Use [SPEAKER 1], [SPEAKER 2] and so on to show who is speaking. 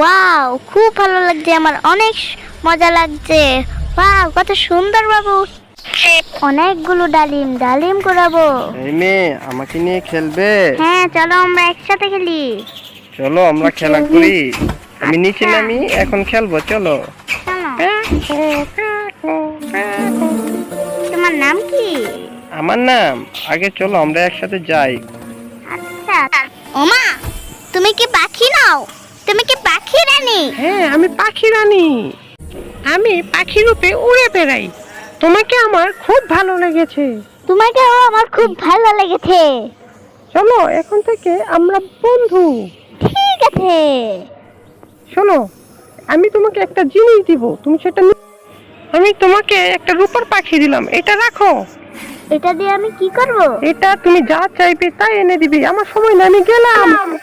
[SPEAKER 1] Wow খুব ভালো লাগছে আমার অনেক মজা লাগছে। ওয়াও কত সুন্দর বাবু। অনেকগুলো ডালিম ডালিম করাবো
[SPEAKER 2] এই মেয়ে আমাকে নিয়ে খেলবে?
[SPEAKER 1] হ্যাঁ চলো আমরা একসাথে খেলি।
[SPEAKER 2] চলো আমরা খেলা করি। আমি নিচে নামি এখন খেলব চলো।
[SPEAKER 1] তোমার নাম কি?
[SPEAKER 2] আমার নাম? আগে চলো আমরা একসাথে যাই।
[SPEAKER 1] আচ্ছা। ওমা তুমি কি পাখি নাও? তুমি কি
[SPEAKER 3] হ্যাঁ আমি পাখি রানী। আমি পাখি রূপে উড়ে বেড়াই। তোমাকে আমার খুব ভালো লেগেছে।
[SPEAKER 1] তোমাকেও আমার খুব ভালো লেগেছে।
[SPEAKER 3] চলো এখন থেকে আমরা বন্ধু।
[SPEAKER 1] ঠিক আছে।
[SPEAKER 3] শোনো আমি তোমাকে একটা জিনিস দিব। তুমি সেটা নি- আমি তোমাকে একটা রূপার পাখি দিলাম। এটা রাখো।
[SPEAKER 1] এটা দিয়ে আমি কি করব?
[SPEAKER 3] এটা তুমি যা চাইবে তাই এনে দিবে। আমার সময় না আমি গেলাম।